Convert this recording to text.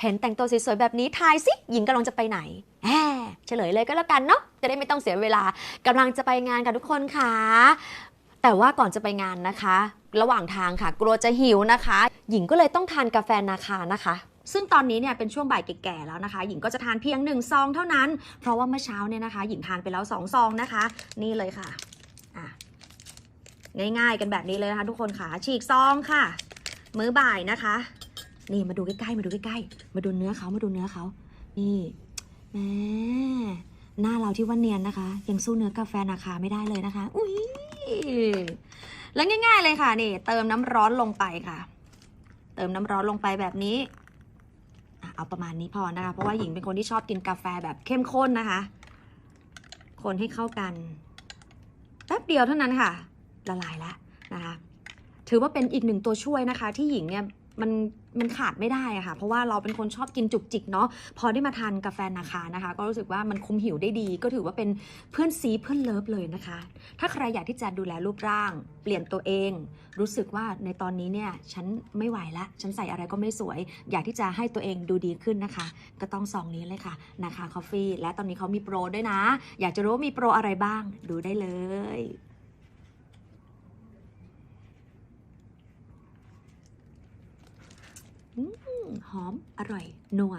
เห็นแต่งตัวสวยๆแบบนี้ทายสิหญิงกำลังจะไปไหนแหมเฉลยเลยก็แล้วกันเนาะจะได้ไม่ต้องเสียเวลากำลังจะไปงานกันทุกคนค่ะแต่ว่าก่อนจะไปงานนะคะ ระหว่างทางค่ะ กลัวจะหิวนะคะ หญิงก็เลยต้องทานกาแฟนาคานะคะซึ่งตอนนี้เนี่ยเป็นช่วงบ่ายแก่ๆแล้วนะคะ หญิงก็จะทานเพียงหนึ่งซองเท่านั้น เพราะว่าเมื่อเช้าเนี่ยนะคะ หญิงทานไปแล้วสองซองนะคะ นี่เลยค่ะะง่ายๆกันแบบนี้เลยนะคะทุกคนค่ะฉีกซองค่ะ มื้อบ่ายนะคะ นี่มาดูใกล้ๆ มาดูใกล้ๆ มาดูเนื้อเขามาดูเนื้อเขานี่แหมหน้าเราที่ว่าเนียนนะคะ ยังสู้เนื้อกาแฟนาคาไม่ได้เลยนะคะ อุ้ยแล้วง่าย ๆเลยค่ะนี่ เติมน้ำร้อนลงไปค่ะ เติมน้ำร้อนลงไปแบบนี้เอาประมาณนี้พอนะคะ เพราะว่าหญิงเป็นคนที่ชอบกินกาแฟแบบเข้มข้นนะคะ คนให้เข้ากันแป๊บเดียวเท่านั้นค่ะ ละลายแล้วนะคะ ถือว่าเป็นอีกหนึ่งตัวช่วยนะคะ ที่หญิงเนี่ย มันมันขาดไม่ได้อะค่ะ เพราะว่าเราเป็นคนชอบกินจุกจิกเนาะพอได้มาทานกาแฟนาคานะคะ ก็รู้สึกว่ามันคุมหิวได้ดี ก็ถือว่าเป็นเพื่อนซีเพื่อนเลิฟเลยนะคะ ถ้าใครอยากที่จะดูแลรูปร่าง เปลี่ยนตัวเอง รู้สึกว่าในตอนนี้เนี่ยฉันไม่ไหวละ ฉันใส่อะไรก็ไม่สวย อยากที่จะให้ตัวเองดูดีขึ้นนะคะ ก็ต้องซองนี้เลยค่ะนะคะคอฟฟี่และตอนนี้เขามีโปรด้วยนะ อยากจะรู้ว่ามีโปรอะไรบ้างดูได้เลย อืมห อม อร่อย นัว